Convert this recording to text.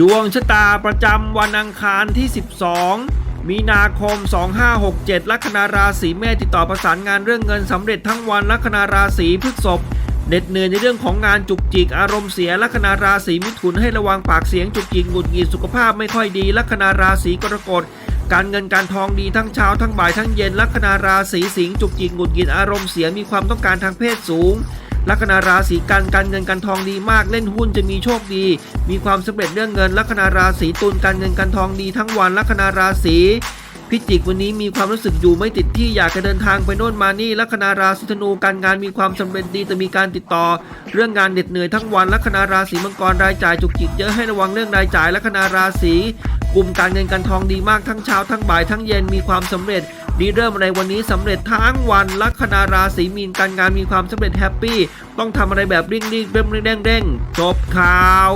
ดวงชะตาประจำวันอังคารที่ 12 มีนาคม 2567 ลัคนาราศีเมษติดต่อประสานงานเรื่องเงินสำเร็จทั้งวันลัคนาราศีพฤษภเหน็ดเหนื่อยในเรื่องของงานจุกจิกอารมณ์เสียลัคนาราศีมิถุนให้ระวังปากเสียงจุกจิกหงุดหงิดสุขภาพไม่ค่อยดีลัคนาราศีกรกฎการเงินการทองดีทั้งเช้าทั้งบ่ายทั้งเย็นลัคนาราศีสิงห์จุกจิกหงุดหงิดอารมณ์เสียมีความต้องการทางเพศสูง ลัคนาราศีกันการเงินการทองดีมากเล่นหุ้นจะมีโชคดี มีความสำเร็จเรื่องเงินลัคนาราศีตุลการเงินการทองดีทั้งวันลัคนาราศีพิจิกวันนี้มีความรู้สึกอยู่ไม่ติดที่อยากจะเดินทางไปโน่นมานี่ลัคนาราศีธนูการงานมีความสำเร็จดีแต่มีการติดต่อ เรื่องงานเหน็ดเหนื่อยทั้งวันลัคนาราศีมังกรรายจ่ายจุกจิกเยอะให้ระวังเรื่องรายจ่ายลัคนาราศี กลุ่มการเงินการทองดีมากทั้งเช้าทั้งบ่ายทั้งเย็นมีความสำเร็จดีเริ่มอะไรวันนี้สำเร็จทั้งวันลัคนาราศีมีนการงานมีความสำเร็จแฮปปี้ต้องทำอะไรแบบเร่งๆเร่งๆเร่งๆจบข่าว